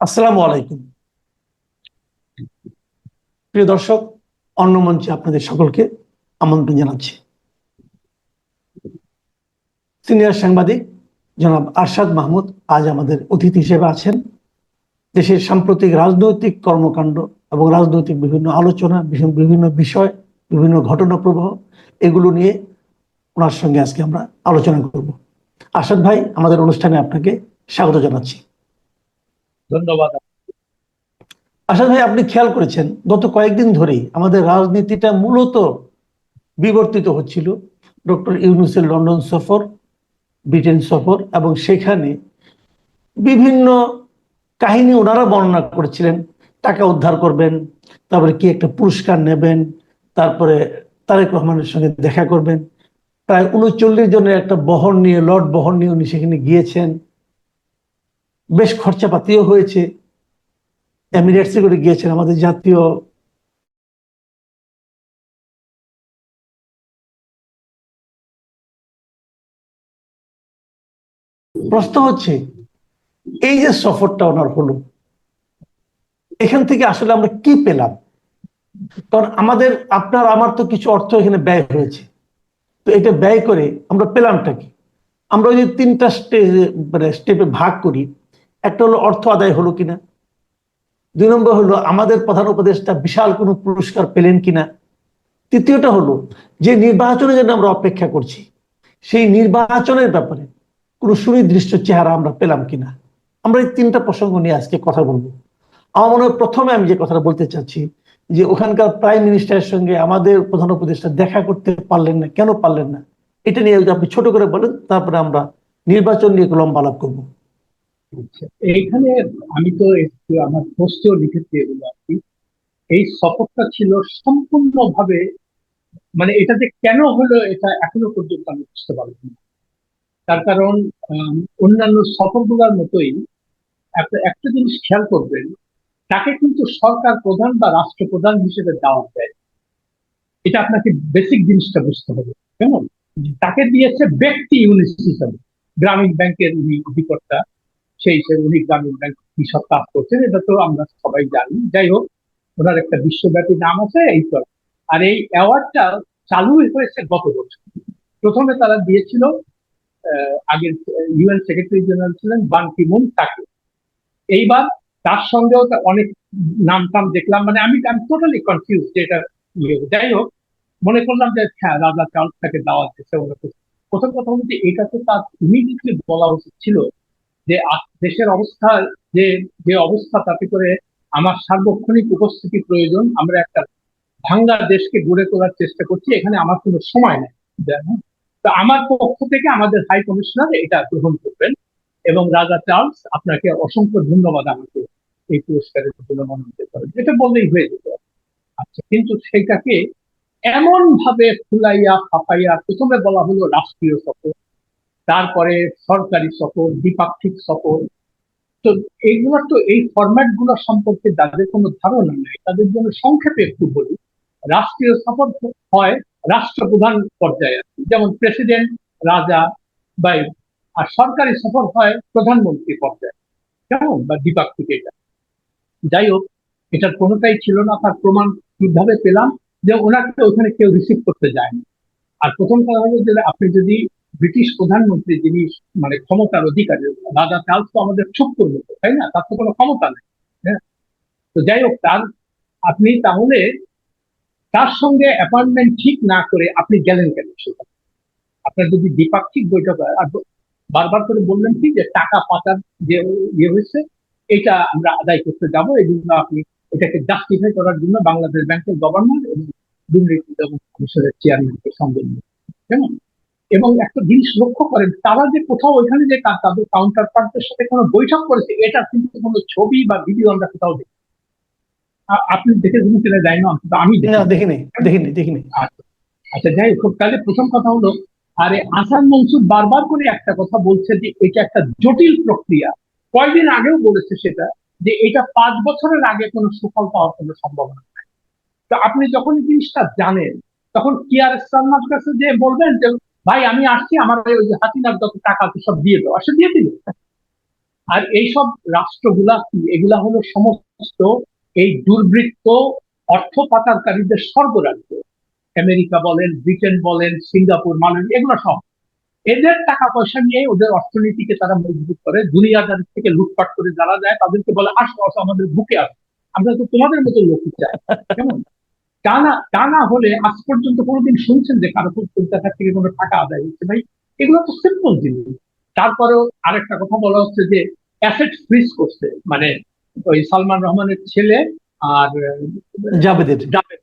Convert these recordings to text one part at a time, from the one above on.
আসসালামু আলাইকুম। প্রিয় দর্শক, অন্য মঞ্চে আপনাদের সকলকে আমন্ত্রণ জানাচ্ছি। সিনিয়র সাংবাদিক জনাব আরশাদ মাহমুদ আজ আমাদের অতিথি হিসেবে আছেন। দেশের সাম্প্রতিক রাজনৈতিক কর্মকাণ্ড এবং রাজনৈতিক বিভিন্ন আলোচনা, বিভিন্ন- বিষয়, বিভিন্ন ঘটনা প্রবাহ এগুলো নিয়ে ওনার সঙ্গে আজকে আমরা আলোচনা করব। আরশাদ ভাই, আমাদের অনুষ্ঠানে আপনাকে স্বাগত জানাচ্ছি। ধন্যবাদ। আশা ভাই, আপনি খেয়াল করেছেন, গত কয়েকদিন ধরেই আমাদের রাজনীতিটা মূলত বিবর্তিত হচ্ছিল। ডক্টর ইউনুসের লন্ডন সফর, ব্রিটেন সফর, এবং সেখানে বিভিন্ন কাহিনী ওনারা বর্ণনা করেছিলেন। টাকা উদ্ধার করবেন, তারপরে কি একটা পুরস্কার নেবেন, তারপরে তারেক রহমানের সঙ্গে দেখা করবেন। প্রায় উনচল্লিশ জনের একটা বহর নিয়ে, লর্ড বহর নিয়ে উনি সেখানে গিয়েছেন। বেশ খরচাপাতিও হয়েছে। এমিরেটসে করে গিয়েছেন আমাদের জাতীয় প্রশ্ন হচ্ছে, এই যে সফরটা ওনার হলো, এখান থেকে আসলে আমরা কি পেলাম? কারণ আমাদের, আপনার, আমার তো কিছু অর্থ এখানে ব্যয় হয়েছে। তো এটা ব্যয় করে আমরা পেলামটা কি? আমরা ওই যে তিনটা স্টেজ মানে স্টেপে ভাগ করি একটা হলো অর্থ আদায় হলো কিনা? দুই নম্বর হলো আমাদের প্রধান উপদেষ্টা বিশাল কোনো পুরস্কার পেলেন কিনা? তৃতীয়টা হলো যে নির্বাচনের জন্য আমরা অপেক্ষা করছি, সেই নির্বাচনের ব্যাপারে কোনো সুনির্দিষ্ট চেহারা আমরা পেলাম কিনা? আমরা এই তিনটা প্রসঙ্গ নিয়ে আজকে কথা বলব। আমার মনে হয় প্রথমে আমি যে কথাটা বলতে চাচ্ছি, যে ওখানকার প্রাইম মিনিস্টারের সঙ্গে আমাদের প্রধান উপদেষ্টা দেখা করতে পারলেন না, কেন পারলেন না? এটা নিয়ে আপনি ছোট করে বলেন, তারপরে আমরা নির্বাচন নিয়ে লম্বা আলাপ করব। এইখানে আমি তো আমার পোস্টেও লিখেছি এগুলো আর কি। এই সফরটা ছিল সম্পূর্ণভাবে মানে এটা যে কেন হলো এটা এখনও পর্যন্ত আমি বুঝতে পারছি না। তার কারণ অন্যান্য সফরগুলোর মতোই একটা জিনিস খেয়াল করবেন তাকে কিন্তু সরকার প্রধান বা রাষ্ট্রপ্রধান হিসেবে দেওয়া দেয়। এটা আপনাকে বেসিক জিনিসটা বুঝতে হবে কেমন? তাকে দিয়েছে ব্যক্তি ইউনিট হিসাবে গ্রামীণ ব্যাংকের উনি অধিকর্তা। সেই হিসেবে উনি গ্রামীণ ব্যাংক কি সব কাজ করছেন, এটা তো আমরা সবাই জানি। যাই হোক, ওনার একটা বিশ্বব্যাপী নাম আছে, এই তো। আর এই অ্যাওয়ার্ডটা চালু হয়েছে গত বছর। প্রথমে তারা দিয়েছিল আগের ইউএন সেক্রেটারি জেনারেল ছিলেন বান কি মুন তাকে। এইবার তার সঙ্গেও অনেক নাম টাম দেখলাম মানে আমি আমি টোটালি কনফিউজ যে এটা ইয়ে। যাই হোক, মনে করলাম যে হ্যাঁ রাজা চার্লস তাকে দেওয়া ওরা প্রথম কথা হচ্ছে এটা তো তার ইমিডিয়েটলি বলা উচিত ছিল যে দেশের অবস্থা, যে যে অবস্থা তাতে করে আমার সার্বক্ষণিক উপস্থিতি প্রয়োজন, আমরা একটা ভাঙ্গা দেশকে গড়ে তোলার চেষ্টা করছি, এখানে আমার কোনো সময় নেই। তো আমার পক্ষ থেকে আমাদের হাই কমিশনার এটা গ্রহণ করবেন এবং রাজা চার্লস, আপনাকে অসংখ্য ধন্যবাদ আমাকে এই পুরস্কারের জন্য মনোনীত করেন। এটা বললেই হয়ে যেত। আচ্ছা কিন্তু সেটাকে এমন ভাবে ফুলাইয়া ফাঁপাইয়া, প্রথমে বলা হলো রাষ্ট্রীয় সফর তারপরে সরকারি সফর দ্বিপাক্ষিক সফর তো এইগুলো তো, এই ফরম্যাটগুলো সম্পর্কে যাদের কোনো ধারণা নেই। তাদের জন্য সংক্ষেপে একটু বলি। রাষ্ট্রীয় সফর হয় রাষ্ট্রপ্রধান পর্যায়ে। যেমন প্রেসিডেন্ট, রাজা বা আর সরকারি সফর হয় প্রধানমন্ত্রী পর্যায়ে। কেমন? বা দ্বিপাক্ষিক এটা। যাই হোক, এটার কোনোটাই ছিল না। তার প্রমাণ কীভাবে পেলাম যে ওনাকে ওখানে কেউ রিসিভ করতে যায়নি। আর প্রথম কথা হলো যে আপনি যদি ব্রিটিশ প্রধানমন্ত্রী যিনি মানে ক্ষমতার অধিকারী, রাজা চার্লস তো আমাদের ছোট্ট মতো তাই না? তার তো কোনো ক্ষমতা নেই হ্যাঁ? তো যাই হোক, তার, আপনি তাহলে তার সঙ্গে অ্যাপয়েন্টমেন্ট ঠিক না করে আপনি গেলেন কেন সেখানে? আপনার যদি দ্বিপাক্ষিক বৈঠক হয়, আর বারবার করে বললেন কি যে টাকা পাচার যে ইয়ে হয়েছে, এটা আমরা আদায় করতে যাব এই জন্য আপনি এটাকে জাস্টিফাই করার জন্য বাংলাদেশ ব্যাংকের গভর্নর এবং দুর্নীতি কমিশনের চেয়ারম্যানকে সঙ্গে নিয়ে। কেমন? এবং একটা জিনিস লক্ষ্য করেন তারা যে কোথাও ওইখানে যে তাদের কাউন্টার পার্টের সাথে কোনো বৈঠক করেছে এটা কিন্তু কোনো ছবি বা ভিডিও আমরা কোথাও দেখি আপনি দেখে শুনে কিনা যায় না অন্তত আমি দেখিনি দেখিনি দেখিনি। আচ্ছা আচ্ছা যাই হোক তাহলে প্রথম কথা হলো আরে আসান মনসুর বারবার করে একটা কথা বলছে যে এটা একটা জটিল প্রক্রিয়া। কয়দিন আগেও বলেছে সেটা যে এটা পাঁচ বছরের আগে কোনো সুফল পাওয়ার কোনো সম্ভাবনা নাই। তো আপনি যখন এই জিনিসটা জানেন তখন কি আর শর্মার কাছে যে বলবেন যে ভাই, আমি আসছি, আমার ওই যে হাসিনার যত টাকা সব দিয়ে দাও। আসে দিয়ে দিল আর এইসব রাষ্ট্রগুলা কি? এগুলা হলো সমস্ত এই দুর্বৃত্ত অর্থ পাচারকারীদের স্বর্গরাজ্য। আমেরিকা বলেন, ব্রিটেন বলেন, সিঙ্গাপুর, মালয়েশিয়া, এগুলো সব। এদের টাকা পয়সা নিয়ে ওদের অর্থনীতিকে তারা মজবুত করে, দুনিয়াদার থেকে লুটপাট করে যারা যায়, তাদেরকে বলে, আসো আসো, আমাদের বুকে আসো। আমরা তো তোমাদের মতো লোক চাই। কেমন? তা না তা না হলে আজ পর্যন্ত কোনোদিন শুনছেন যে কারও কলকাতা থেকে কোনো টাকা আদায় হচ্ছে? ভাই এগুলো তো সিম্পল জিনিস। তারপরেও আরেকটা কথা বলা হচ্ছে যে অ্যাসেট ফ্রিজ করছে। মানে ওই সালমান রহমানের ছেলে আর জাবেদের। যাবে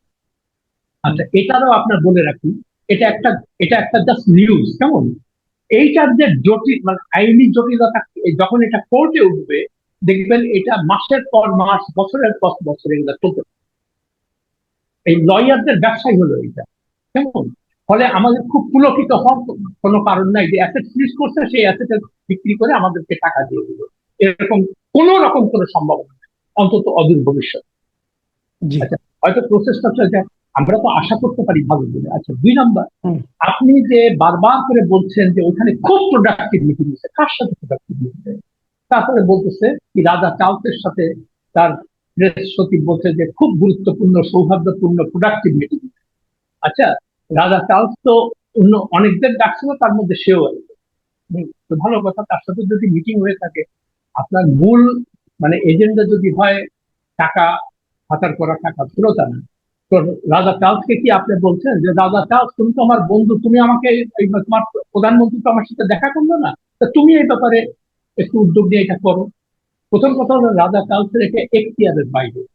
আচ্ছা এটারও আপনার বলে রাখি এটা একটা এটা একটা জাস্ট নিউজ কেমন? এইটার যে জটিল মানে আইনি জটিলতা যখন এটা কোর্টে উঠবে দেখবেন এটা মাসের পর মাস বছরের পর বছর এগুলো চলতে। এই লয়ারদের ব্যবসায় হলো এটা কেমন? ফলে আমাদের খুব পুলকিত হওয়ার কোনো কারণ নাই যে অ্যাসেট ফ্রিজ করছে সেই অ্যাসেট বিক্রি করে আমাদেরকে টাকা দিয়ে দিল। এরকম কোন রকম কোনো সম্ভাবনা নেই, অন্তত অদূর ভবিষ্যৎ আচ্ছা। হয়তো প্রসেসটা চলে যায় আমরা তো আশা করতে পারি ভালো বলে আচ্ছা দুই নাম্বার। আপনি যে বারবার করে বলছেন যে ওখানে খুব প্রোডাক্টিভ মিটিং হয়েছে কার সাথে প্রোডাক্টিভ মিটিং তারপরে বলতেছে কি রাজা চাউসের সাথে তার প্রেস সচিব বলছে যে খুব গুরুত্বপূর্ণ, সৌহার্দ্যপূর্ণ প্রোডাক্টিভ মিটিং আচ্ছা রাজা চার্লস তো অন্য অনেকদের ডাকছিল, তার মধ্যে সেও তো ভালো কথা, তার সাথে যদি মিটিং হয়ে থাকে, আপনার মূল মানে এজেন্ডা যদি হয়, টাকা হাতার করা টাকা, ফেরত আনা। তো রাজা চার্লসকে কি আপনি বলছেন যে, রাজা চার্লস, তুমি তো আমার বন্ধু, তুমি আমাকে তোমার প্রধানমন্ত্রী তো আমার সাথে দেখা করল না? তা তুমি এই ব্যাপারে একটু উদ্যোগ নিয়ে এটা করো। প্রথম কথা হলো রাজা চার্লসের এটা এখতিয়ারের বাইরে।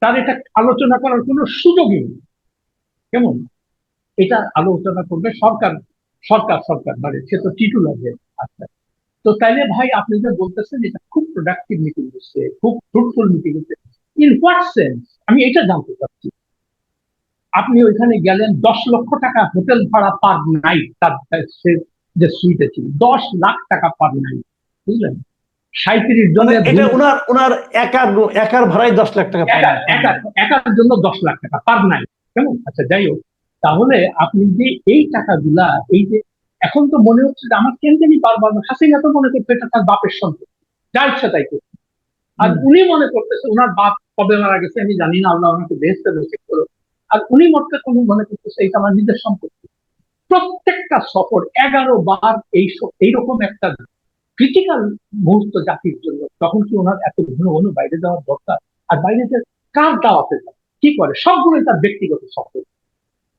তার এটা আলোচনা করার কোনো সুযোগই নেই। কেমন? এটা আলোচনা করবে সরকার সরকার সরকার। মানে সে তো টিটুলার আচ্ছা। তো তাইলে ভাই আপনি যে বলতেছেন, এটা খুব প্রোডাক্টিভ মিটিং হচ্ছে, খুব ফ্রুটফুল মিটিং হচ্ছে। ইন হোয়াট সেন্স আমি এটা জানতে চাচ্ছি। আপনি ওইখানে গেলেন, দশ লক্ষ টাকা হোটেল ভাড়া পার নাইট তার যে সুইটে ছিল, দশ লাখ টাকা পার নাইট বুঝলেন? সাঁত্রিশ মানে জনের এটা ওনার ওনার একার একার ভাড়াই দশ লাখ টাকা একার জন্য দশ লাখ টাকা পার নাইট কেমন? আচ্ছা যাই হোক তাহলে আপনি যে এই টাকাগুলা এই যে এখন তো মনে হচ্ছে যে আমার কেন জানি বারবার হাসিনা তো মনে করছে এটা তার বাপের সম্পত্তি। যা ইচ্ছা তাই করছে। আর উনি মনে করতেছে ওনার বাপ কবে মারা গেছে আমি জানি না আল্লাহ ওনাকে বেহেস্তে রয়েছে করো আর উনি মধ্যে কোনো মনে করতেছে এটা আমার নিজের সম্পত্তি। প্রত্যেকটা সফর এগারো বার এই এইরকম একটা ক্রিটিক্যাল মুহূর্ত জাতির জন্য, তখন কি ওনার এত ঘন ঘন বাইরে যাওয়ার দরকার? আর বাইরে কার দাওয়াতে যায় কি করে? সবগুলোই তার ব্যক্তিগত সফর।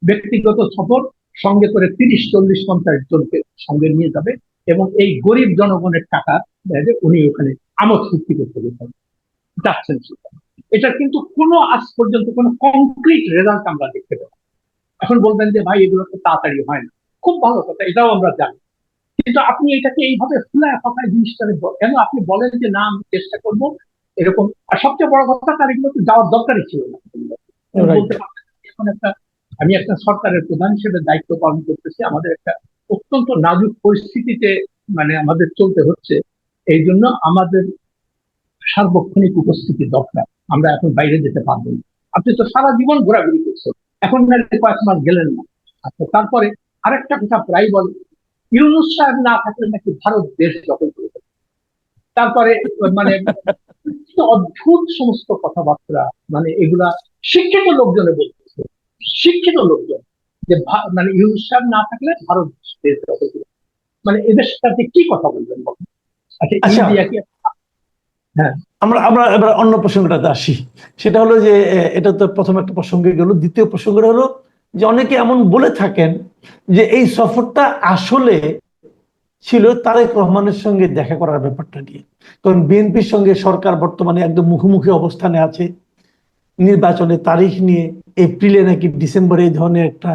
ব্যক্তিগত সফর, সঙ্গে করে তিরিশ, চল্লিশ, পঞ্চাশ জনকে সঙ্গে নিয়ে যাবে এবং এই গরিব জনগণের টাকা উনি ওখানে আমোদ ফুর্তি করতে গেছেন। যাচ্ছেন। এটা কিন্তু কোনো আজ পর্যন্ত কোনো কংক্রিট রেজাল্ট আমরা দেখতে পাই এখন বলবেন যে, ভাই, এগুলো তো তাড়াতাড়ি হয় না। খুব ভালো কথা, এটাও আমরা জানি। কিন্তু আপনি এটাকে এইভাবে ফুলায় ফাঁকায় জিনিসটাকে ব- কেন আপনি বলেন যে না আমি চেষ্টা করব এরকম আর সবচেয়ে বড় কথা তার এগুলো তো যাওয়ার দরকারই ছিল না। এখন একটা আমি একটা সরকারের প্রধান হিসেবে দায়িত্ব পালন করতেছি। আমাদের একটা অত্যন্ত নাজুক পরিস্থিতিতে মানে আমাদের চলতে হচ্ছে। এই জন্য আমাদের সার্বক্ষণিক উপস্থিতি দরকার। আমরা এখন বাইরে যেতে পারব না। আপনি তো সারা জীবন ঘোরাঘুরি করছেন। এখন কয়েক মাস গেলেন না। আচ্ছা তারপরে আরেকটা কথা প্রায় বলে। ইউনুস সাহেব না থাকলে নাকি ভারত দেশ দখল করে তারপরে মানে অদ্ভুত সমস্ত কথাবার্তা মানে এগুলা শিক্ষিত লোকজনে বলতেছে। শিক্ষিত লোকজন যে মানে ইউনুস সাহেব না থাকলে ভারত দেশ দখল করে মানে এদের সাথে কি কথা বলবেন বলুন? আচ্ছা আচ্ছা। ইন্ডিয়া কি আমরা আমরা এবার অন্য প্রসঙ্গটাতে আসি। সেটা হলো যে এটা তো প্রথম একটা প্রসঙ্গে গেল। দ্বিতীয় প্রসঙ্গটা হলো যে অনেকে এমন বলে থাকেন যে এই সফরটা আসলে ছিল তারেক রহমানের সঙ্গে দেখা করার ব্যাপারটা নিয়ে। কারণ বিএনপির সঙ্গে সরকার বর্তমানে একদম মুখোমুখি অবস্থানে আছে। নির্বাচনের তারিখ নিয়ে এপ্রিলে নাকি ডিসেম্বরে এই ধরনের একটা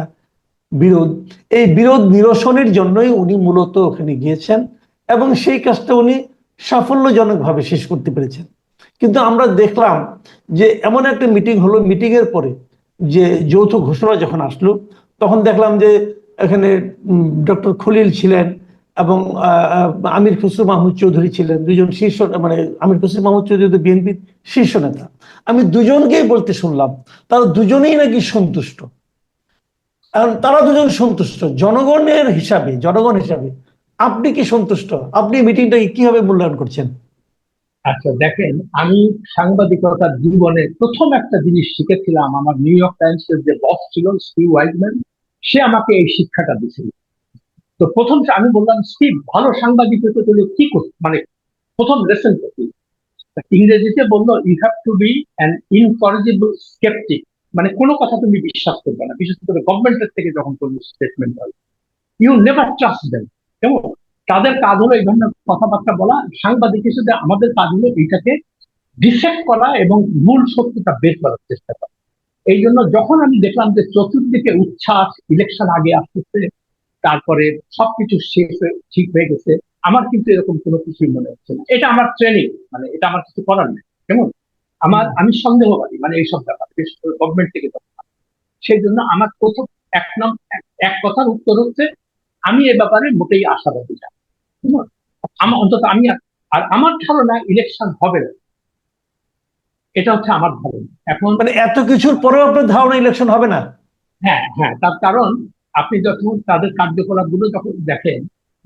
বিরোধ। এই বিরোধ নিরসনের জন্যই উনি মূলত ওখানে গিয়েছেন এবং সেই কাজটা উনি সাফল্যজনকভাবে শেষ করতে পেরেছেন। কিন্তু আমরা দেখলাম যে এমন একটা মিটিং হলো মিটিং এর পরে যে যৌথ ঘোষণা যখন আসলো, তখন দেখলাম যে এখানে ডক্টর খলিল ছিলেন এবং আমির খসরু মাহমুদ চৌধুরী ছিলেন। দুজন শীর্ষ মানে আমির খসরু মাহমুদ চৌধুরী বিএনপির শীর্ষ নেতা। আমি দুজনকেই বলতে শুনলাম, তারা দুজনেই নাকি সন্তুষ্ট। কারণ তারা দুজন সন্তুষ্ট। জনগণের হিসাবে, জনগণ হিসাবে, আপনি কি সন্তুষ্ট? আপনি মিটিংটাকে কীভাবে মূল্যায়ন করছেন? আচ্ছা দেখেন, আমি সাংবাদিকতার জীবনে প্রথম একটা জিনিস শিখেছিলাম। আমার নিউ ইয়র্ক টাইমসের যে বস ছিল স্টিভ ওয়াইজম্যান সে আমাকে এই শিক্ষাটা দিয়েছিল। তো প্রথম আমি বললাম, স্টিভ, ভালো সাংবাদিক হতে গেলে কি মানে প্রথম লেসন করতে। ইংরেজিতে বলল you have to be an incorrigible sceptic মানে কোনো কথা তুমি বিশ্বাস করবে না। বিশেষ করে গভর্নমেন্টের থেকে যখন কোনো স্টেটমেন্ট হয়। ইউ নেভার ট্রাস্ট দেন কেমন তাদের কাজ হলো এই ধরনের কথাবার্তা বলা। সাংবাদিক হিসেবে আমাদের কাজ হলো এইটাকে ডিসেক্ট করা এবং মূল সত্যটা বের করার চেষ্টা করা। এই জন্য যখন আমি দেখলাম যে চতুর্দিকে উচ্ছ্বাস ইলেকশন আগে আসতেছে, তারপরে সবকিছু শেষ ঠিক হয়ে গেছে, আমার কিন্তু এরকম কোনো কিছুই মনে হচ্ছে না। এটা আমার ট্রেনিং মানে এটা আমার কিছু করার নেই। কেমন? আমার, আমি সন্দেহবাদী মানে এইসব ব্যাপার, বিশেষ করে গভর্নমেন্ট থেকে সেই জন্য আমার প্রথম এক নম এক কথার উত্তর হচ্ছে, আমি এ ব্যাপারে মোটেই আশাবাদী না। আমার অন্তত আমি আর আমার ধারণা ইলেকশন হবে না। এটা হচ্ছে আমার ধারণা। এখন মানে এত কিছুর পরেও আপনার ধারণা ইলেকশন হবে না? হ্যাঁ হ্যাঁ তার কারণ আপনি যখন তাদের কার্যকলাপগুলো যখন দেখেন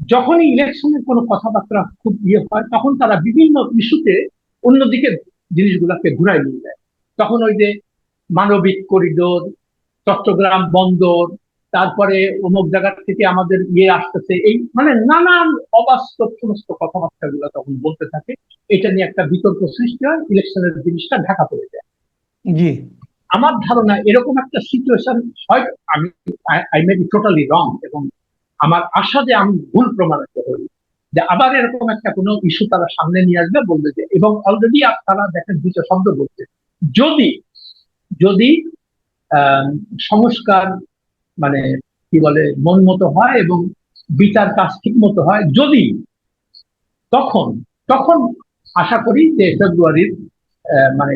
যখনই ইলেকশনের কোনো কথাবার্তা খুব ইয়ে হয় তখন তারা বিভিন্ন ইস্যুতে অন্যদিকে জিনিসগুলোকে ঘুরাই নিয়ে যায়। তখন ওই যে মানবিক করিডোর চট্টগ্রাম বন্দর তারপরে অমুক জায়গা থেকে আমাদের ইয়ে আসতেছে। এই মানে নানান অবাস্তব সমস্ত কথাবার্তা গুলো তখন বলতে থাকে। এটা নিয়ে একটা বিতর্ক সৃষ্টি হয় ইলেকশনের জিনিসটা ঢাকা পড়ে যায়। জি। আমার ধারণা এরকম একটা সিচুয়েশন হয় আমি I may be totally wrong এবং আমার আশা যে আমি ভুল প্রমাণিত হই যে আবার এরকম একটা কোনো ইস্যু তারা সামনে নিয়ে আসবে বলবে যে এবং অলরেডি তারা দেখেন দুটো শব্দ বলছে। যদি যদি সংস্কার মানে কি বলে মন মতো হয় এবং বিচার কাজ ঠিক মতো হয়। যদি তখন তখন আশা করি যে ফেব্রুয়ারির মানে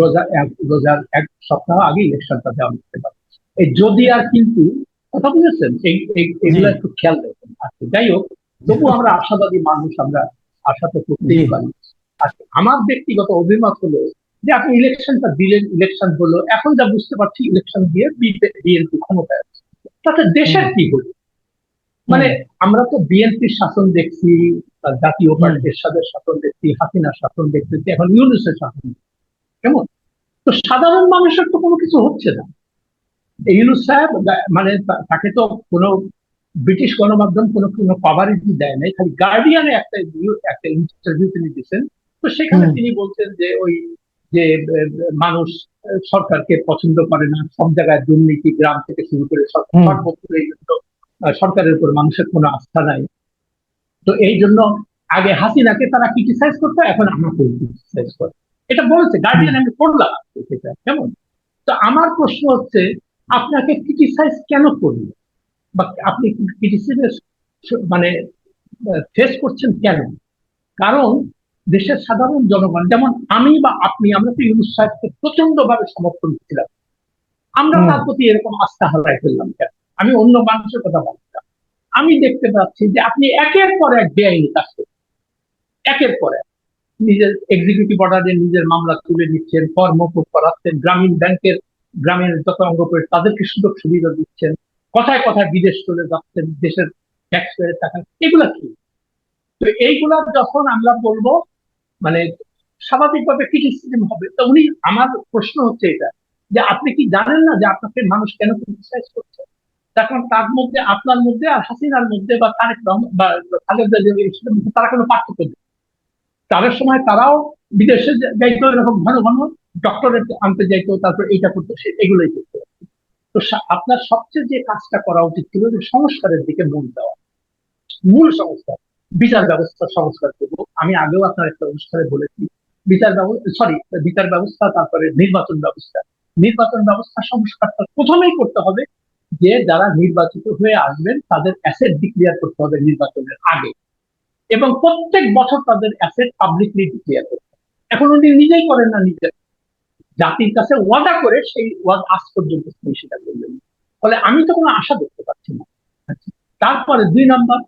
রোজা রোজার এক সপ্তাহ আগে ইলেকশনটা দেওয়া যেতে পারে। এই যদি আর কিন্তু কথা বুঝেছেন? এই এগুলো একটু খেয়াল রাখবেন আচ্ছা যাই হোক তবু আমরা আশাবাদী মানুষ আমরা আশা তো করতেই পারি। আচ্ছা আমার ব্যক্তিগত অভিমত হলো যে আপনি ইলেকশনটা দিলেন ইলেকশন হলো। এখন যা বুঝতে পারছি ইলেকশন দিয়ে বিএনপি ক্ষমতায় তাতে দেশের কি হলো? মানে আমরা তো বিএনপির শাসন দেখছি জাতীয় পার্টি এরশাদের শাসন দেখছি হাসিনার শাসন দেখতেছি এখন ইউনুসের শাসন কেমন? তো সাধারণ মানুষের তো কোনো কিছু হচ্ছে না। ইউনুস সাহেব মানে তাকে তো কোনো ব্রিটিশ গণমাধ্যম কোনো কোনো কভারেজই দেয় নাই। খালি গার্ডিয়ানে একটা একটা ইন্টারভিউ তিনি দিচ্ছেন তো সেখানে তিনি বলছেন যে ওই যে মানুষ সরকারকে পছন্দ করে না সব জায়গায় দুর্নীতি গ্রাম থেকে শুরু করে সর্বত্র এই জন্য সরকারের উপর মানুষের কোনো আস্থা নাই। তো এই জন্য আগে হাসিনাকে তারা ক্রিটিসাইজ করতো এখন আমাকে ক্রিটিসাইজ করে। এটা বলছে গার্ডিয়ান আমি পড়লাম সেটা কেমন? তো আমার প্রশ্ন হচ্ছে আপনাকে ক্রিটিসাইজ কেন করবে বা আপনি ক্রিটিসাইজ মানে ফেস করছেন কেন? কারণ দেশের সাধারণ জনগণ যেমন আমি বা আপনি আমরা তো ইউনুস সাহেবকে প্রচণ্ড ভাবে সমর্থন ছিলাম আমরা তার প্রতি এরকম আস্থা হারাই ফেললাম কেন? আমি অন্য মানুষের কথা বলতাম আমি দেখতে পাচ্ছি যে আপনি একের পর এক বেআইনি কাজ করছেন। একের পর এক। নিজের এক্সিকিউটিভ অর্ডারে নিজের মামলা তুলে নিচ্ছেন কর্ম করাচ্ছেন গ্রামীণ ব্যাংকের গ্রামের যত অঙ্গ করে তাদেরকে সুযোগ সুবিধা দিচ্ছেন কথায় কথায় বিদেশ চলে যাচ্ছেন দেশের ট্যাক্স টাকা এগুলা কি? তো এইগুলা যখন আমরা বলব মানে স্বাভাবিকভাবে ক্রিটিসিজম হবে। তো উনি, আমার প্রশ্ন হচ্ছে এটা, যে আপনি কি জানেন না যে আপনাকে মানুষ কেন ক্রিটিসাইজ করছে? তখন তার মধ্যে, আপনার মধ্যে আর হাসিনার মধ্যে বা তারেক বা মধ্যে তারা কোনো পার্থক্য নেই। তাদের সময় তারাও বিদেশে যাইতো এরকম ঘন ঘন ডক্টরেট আনতে যাইতো, তারপর এইটা করতো, সে, এগুলোই করতো। তো আপনার সবচেয়ে যে কাজটা করা উচিত ছিল যে সংস্কারের দিকে মন দেওয়া। মূল সংস্কার। বিচার ব্যবস্থা সংস্কার করব। আমি আগেও আপনার একটা অনুষ্ঠানে বলেছি, বিচার ব্যবস্থা সরি বিচার ব্যবস্থা, তারপরে নির্বাচন ব্যবস্থা। নির্বাচন ব্যবস্থা সংস্কারটা প্রথমেই করতে হবে যে যারা নির্বাচিত হয়ে আসবেন, তাদের অ্যাসেট ডিক্লিয়ার করতে হবে নির্বাচনের আগে। এবং প্রত্যেক বছর তাদের অ্যাসেট পাবলিকলি ডিক্লিয়ার করতে হবে। এখন উনি নিজেই করেন না নিজের জাতির কাছে ওয়াদা করে সেই ওয়াদ আজ পর্যন্ত তিনি সেটা করলেন। ফলে আমি তো কোনো আশা দেখতে পাচ্ছি না। তারপরে দুই নম্বর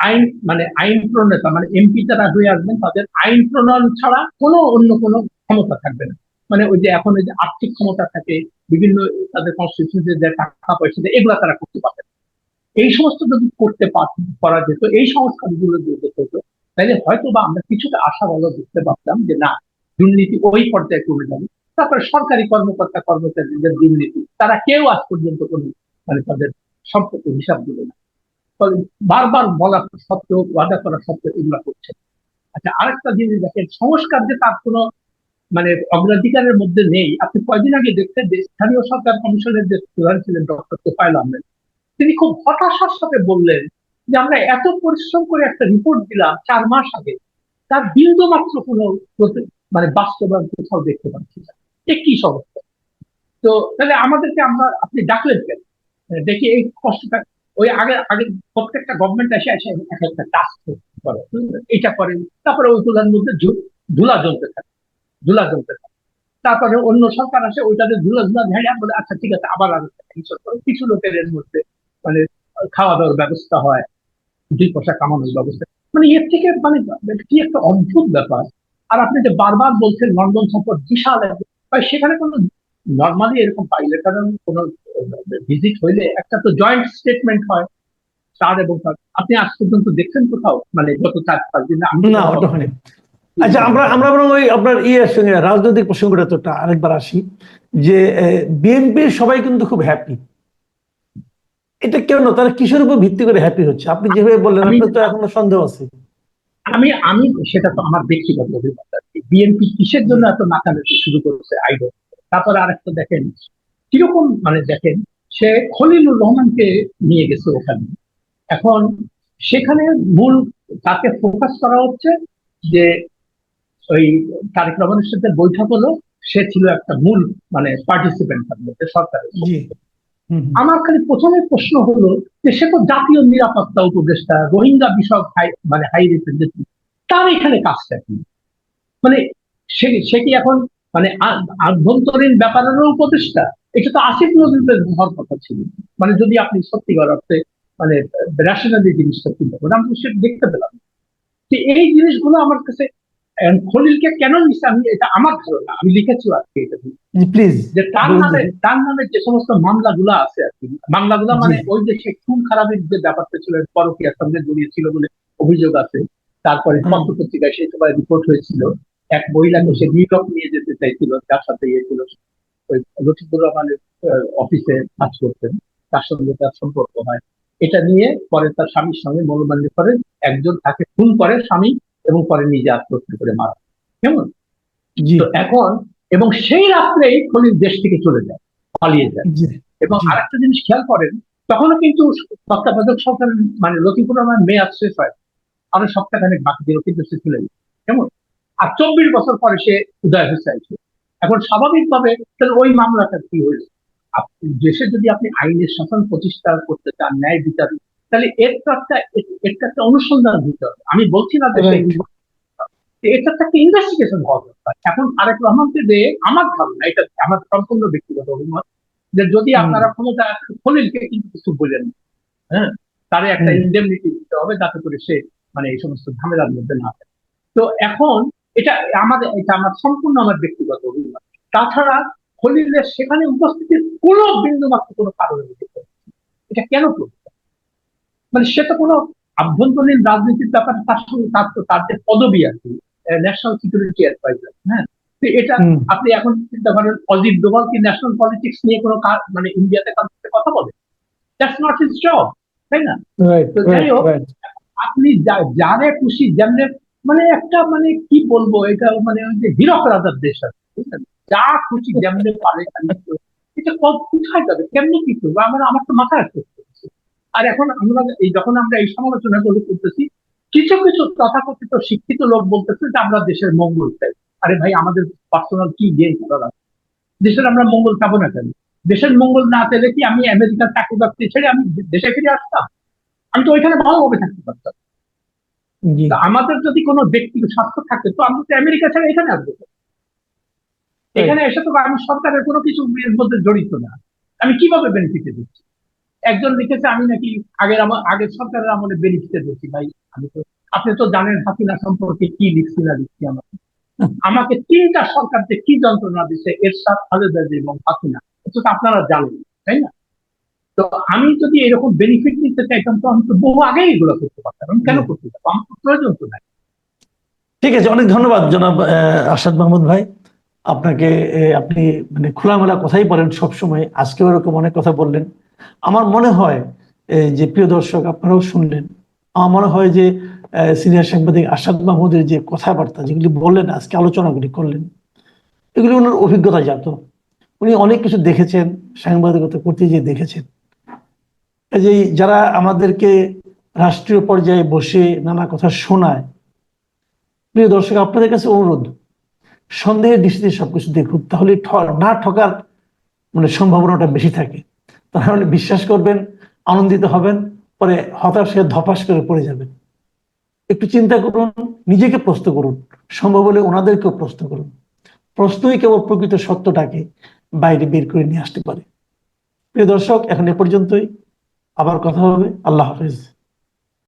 আইন মানে আইন প্রণেতা মানে এমপি যারা হয়ে আসবেন, তাদের আইন প্রণয়ন ছাড়া কোনো অন্য কোনো ক্ষমতা থাকবে না। মানে ওই যে এখন ওই যে আর্থিক ক্ষমতা থাকে, বিভিন্ন তাদের কনস্টিটিউশন যে টাকা পয়সা এগুলো তারা করতে পারবে এই সমস্ত যদি করতে পারা যেত, এই সংস্কারগুলো যদি হতো তাহলে হয়তো বা আমরা কিছুটা আশা ভালো দেখতে পারতাম যে না, দুর্নীতি ওই পর্যায়ে কমে যাবে। তারপরে সরকারি কর্মকর্তা, কর্মচারীদের দুর্নীতি, তারা কেউ আজ পর্যন্ত কোনো মানে তাদের সম্পত্তির হিসাব দিল না। বারবার বলা সত্ত্বেও, ওয়াদা করা সত্ত্বেও এগুলো করছে আচ্ছা আরেকটা জিনিস দেখেন সংস্কার যে তার কোনো মানে অগ্রাধিকারের মধ্যে নেই। আপনি কয়দিন আগে দেখতে যে স্থানীয় সরকার কমিশনের যে প্রধান ছিলেন ডক্টর তোফায়েল আহমেদ, তিনি খুব হতাশার সাথে বললেন যে আমরা এত পরিশ্রম করে একটা রিপোর্ট দিলাম চার মাস আগে, তার বিন্দু মাত্র কোনো মানে বাস্তবায়ন কোথাও দেখতে পাচ্ছি না। এ কি সমস্যা? তো তাহলে আমাদেরকে আমরা আপনি ডাকলেন কেন? মানে দেখি এই কষ্টটা ওই আগে আগে প্রত্যেকটা গভর্নমেন্ট এসে এসে এক একটা টাস্ক করে? এটা করে। তারপরে ওইগুলোর মধ্যে ধুলা জ্বলতে থাকে। ধুলা জ্বলতে থাকে। তারপরে অন্য সরকার আসে, ওইটাতে ধুলা ধুলা ঝেড়ে বলে আচ্ছা ঠিক আছে, আবার একটা কিছু করে। কিছু লোকের এর মধ্যে মানে খাওয়া দাওয়ার ব্যবস্থা হয়, দুই পয়সা কামানোর ব্যবস্থা। মানে এর থেকে মানে কি একটা অদ্ভুত ব্যাপার। আর আপনি যে বারবার বলছেন লন্ডন সফর বিশাল সেখানে কোনো নর্মালি এরকম পাইলে কারণ কোনো ভিজিট হইলে একটা তো জয়েন্ট স্টেটমেন্ট হয় তার এবং তার। আপনি আজ পর্যন্ত দেখছেন কোথাও? মানে গত চার পাঁচ দিন না ওটা হয়নি। আচ্ছা আমরা আমরা বরং ওই আপনার ইয়ের সঙ্গে রাজনৈতিক প্রসঙ্গটা তো আরেকবার আসি যে বিএনপির সবাই কিন্তু খুব হ্যাপি এটা কেন? তারা কিসের উপর ভিত্তি করে হ্যাপি হচ্ছে? আপনি যেভাবে বললেন আপনার তো এখনও সন্দেহ আছে। আমি আমি সেটা তো আমার ব্যক্তিগত অভিমত বিএনপি কিসের জন্য এত নাকানাকি শুরু করেছে? আইডল তারপরে আরেকটা দেখেন কীরকম মানে দেখেন সে খলিলুর রহমানকে নিয়ে গেছে ওখানে। এখন সেখানে মূল তাকে ফোকাস করা হচ্ছে যে ওই তারেক রহমানের সাথে বৈঠক হলো সে ছিল একটা মূল মানে পার্টিসিপেন্ট তার মধ্যে সরকারের। আমার খালি প্রথমে প্রশ্ন হলো যে সে তো জাতীয় নিরাপত্তা উপদেষ্টা রোহিঙ্গা বিষয়ক মানে হাই রিপ্রেজেন্টেটিভ তার এখানে কাজটা কি? মানে সে সে কি এখন মানে আভ্যন্তরীণ ব্যাপারেরও উপদেষ্টা। এটা তো আসিফ নজরুলের হওয়ার কথা ছিল। মানে যদি আপনি সত্যিকার অর্থে মানে রেশনালি জিনিসটা চিন্তা করেন আমি সেটা দেখতে পেলাম। তো এই জিনিসগুলো আমার কাছে খলিলকে কেন নিচ্ছে আমি এটা আমার ধারণা আমি লিখেছি আজকে এটা। প্লিজ যে তার নামে তার নামে যে সমস্ত মামলাগুলো আছে আর কি মামলাগুলো মানে ওই যে সে খুন খারাপের যে ব্যাপারটা ছিল পরকীয়ার সঙ্গে জড়িয়ে ছিল বলে অভিযোগ আছে তারপরে। পত্র পত্রিকায় সেই সময় রিপোর্ট হয়েছিল। এক মহিলাকে সে নিউ ইয়র্ক নিয়ে যেতে চাইছিল যার সাথে ইয়ে ছিল ওই লতিফুর রহমানের অফিসে কাজ করতেন তার সঙ্গে তার সম্পর্ক হয়। এটা নিয়ে পরে তার স্বামীর সঙ্গে মনোমান্য করে একজন তাকে খুন করে স্বামী এবং পরে নিজে আত্মহত্যা করে মারা কেমন? এখন এবং সেই রাত্রেই খনির দেশ থেকে চলে যায় পালিয়ে যায়। এবং। আরেকটা জিনিস খেয়াল করেন তখনও কিন্তু তত্ত্বাবধায়ক সরকার মানে লতিফুর রহমান মেয়াদ শেষ হয় আরও সপ্তাহখানেক বাকি দিল কিন্তু সে চলে যায়। কেমন? আর চব্বিশ বছর পরে সে উদয় হয়ে চাইছে। এখন স্বাভাবিকভাবে তাহলে ওই মামলাটা কি হয়েছে? দেশে যদি আপনি আইনের শাসন প্রতিষ্ঠা করতে চান ন্যায় বিচার তাহলে এর তো একটা একটা অনুসন্ধান দিতে হবে। আমি বলছি না যে এটা তো একটা ইনভেস্টিগেশন হওয়া দরকার। এখন আরেক রহমানকে দিয়ে আমার ধারণা এটা আমার সম্পূর্ণ ব্যক্তিগত অভিমত যে যদি। আপনারা ক্ষমতা খলিলকে কিন্তু কিছু বলেন হ্যাঁ? তারে একটা। ইন্ডেমনিটি দিতে হবে যাতে করে সে মানে এই সমস্ত ঝামেলার মধ্যে না থাকে তো এখন এটা আমাদের এটা আমার সম্পূর্ণ আমার ব্যক্তিগত অভিমত। তাছাড়া খলিলের সেখানে উপস্থিতির কোনো বিন্দু মাত্র কোনো কারণে। এটা কেন করছে মানে সে তো কোনো আভ্যন্তরীণ রাজনীতির ব্যাপারে তার সঙ্গে তার তো তার যে পদবি কি ন্যাশনাল সিকিউরিটি অ্যাডভাইজার হ্যাঁ? তো এটা আপনি এখন চিন্তা করেন অজিত ডোভাল কি ন্যাশনাল পলিটিক্স নিয়ে কোনো কাজ মানে ইন্ডিয়াতে কার সাথে কথা বলে? দ্যাটস নট হিজ জব তাই না? তো যাই হোক, আপনি যা- যারে খুশি যেমনে মানে একটা মানে কি বলব, এটা মানে ওই যে হিরক রাজার দেশ আছে যা খুশি যেমনে পারে এটা কত, কোথায় যাবে? কেমনি কি করব আমার আমার তো মাথা আর এখন আমরা এই, যখন আমরা এই সমালোচনা গুলো করতেছি, কিছু কিছু তথাকথিত শিক্ষিত লোক বলতেছে যে আমরা দেশের মঙ্গল চাই। আরে ভাই, আমাদের পার্সোনাল কি গেম আছে? দেশের আমরা মঙ্গল চাবো না কেন? দেশের মঙ্গল না চাইলে কি আমি আমেরিকার চাকরি বাকরি ছেড়ে আমি দেশে ফিরে আসতাম? আমি তো ওইখানে ভালোভাবে থাকতে পারতাম। আমাদের যদি কোনো ব্যক্তিগত স্বার্থ থাকে তো আমরা তো আমেরিকা ছাড়া এখানে আসব। এখানে এসে তো আমি সরকারের কোনো কিছু এর মধ্যে জড়িত না। আমি কীভাবে বেনিফিটে দিচ্ছি? একজন লিখেছে আমি নাকি আগের আমার আগের সরকারের আমলে বেনিফিটে দিচ্ছি। ভাই আমি তো আপনি তো জানেন হাসিনা সম্পর্কে কি লিখছি না লিখছি আমাকে আমাকে তিনটা সরকার যে কি যন্ত্রণা দিচ্ছে এরশাদ খালেদা এবং হাসিনা এটা তো আপনারা জানেন তাই না? তো আমি যদি এরকম বেনিফিট নিতে চাইতাম তো আমি তো বহু আগেই এগুলো করতে পারতাম। আমি কেন করতে পারতাম আমার প্রয়োজন তো নাই। ঠিক আছে অনেক ধন্যবাদ জনাব আরশাদ মাহমুদ ভাই। আপনাকে আপনি মানে খোলামেলা কথাই বলেন সবসময়। আজকেও এরকম অনেক কথা বললেন। আমার মনে হয় যে প্রিয় দর্শক আপনারাও শুনলেন। আমার মনে হয় যে সিনিয়র সাংবাদিক আরশাদ মাহমুদের যে কথাবার্তা যেগুলি বললেন আজকে আলোচনাগুলি করলেন এগুলি ওনার অভিজ্ঞতা জাত। উনি অনেক কিছু দেখেছেন সাংবাদিকতা করতে গিয়ে দেখেছেন। কাজেই যারা আমাদেরকে রাষ্ট্রীয় পর্যায়ে বসে নানা কথা শোনায়, প্রিয় দর্শক, আপনাদের কাছে অনুরোধ সন্দেহের দৃষ্টিতে সবকিছু দেখুন, তাহলে না ঠকার মানে সম্ভাবনাটা বেশি থাকে। তাহলে বিশ্বাস করবেন, আনন্দিত হবেন, পরে হতাশে ধপাস করে পড়ে যাবেন। একটু চিন্তা করুন, নিজেকে প্রশ্ন করুন, সম্ভব হলে ওনাদেরকেও প্রশ্ন করুন। প্রশ্নই কেবল প্রকৃত সত্যটাকে বাইরে বের করে নিয়ে আসতে পারে। প্রিয় দর্শক, এখন এ পর্যন্তই। আবার কথা হবে। আল্লাহ হাফেজ।